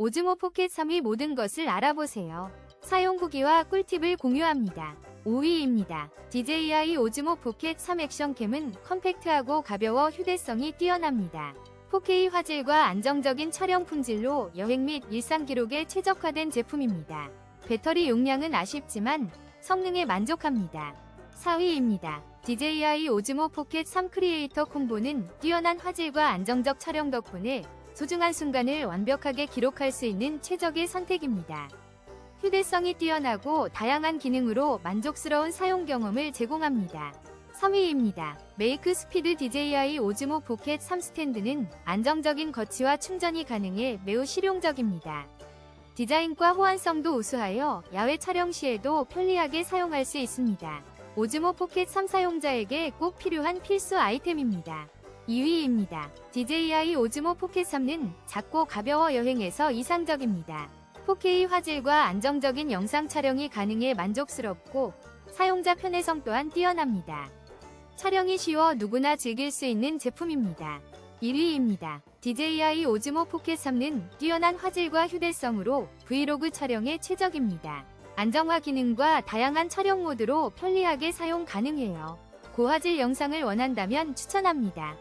오즈모 포켓 3의 모든 것을 알아보세요. 사용 후기와 꿀팁을 공유합니다. 5위입니다. DJI 오즈모 포켓 3 액션캠은 컴팩트하고 가벼워 휴대성이 뛰어납니다. 4K 화질과 안정적인 촬영 품질로 여행 및 일상 기록에 최적화된 제품입니다. 배터리 용량은 아쉽지만 성능에 만족합니다. 4위입니다. DJI 오즈모 포켓 3 크리에이터 콤보는 뛰어난 화질과 안정적 촬영 덕분에 소중한 순간을 완벽하게 기록할 수 있는 최적의 선택입니다. 휴대성이 뛰어나고 다양한 기능으로 만족스러운 사용 경험을 제공합니다. 3위입니다. 메이크 스피드 DJI 오즈모 포켓 3 스탠드는 안정적인 거치와 충전이 가능해 매우 실용적입니다. 디자인과 호환성도 우수하여 야외 촬영 시에도 편리하게 사용할 수 있습니다. 오즈모 포켓 3 사용자에게 꼭 필요한 필수 아이템입니다. 2위입니다. DJI 오즈모 포켓 3는 작고 가벼워 여행에서 이상적입니다. 4K 화질과 안정적인 영상 촬영이 가능해 만족스럽고 사용자 편의성 또한 뛰어납니다. 촬영이 쉬워 누구나 즐길 수 있는 제품입니다. 1위입니다. DJI 오즈모 포켓 3는 뛰어난 화질과 휴대성으로 브이로그 촬영에 최적입니다. 안정화 기능과 다양한 촬영 모드로 편리하게 사용 가능해요. 고화질 영상을 원한다면 추천합니다.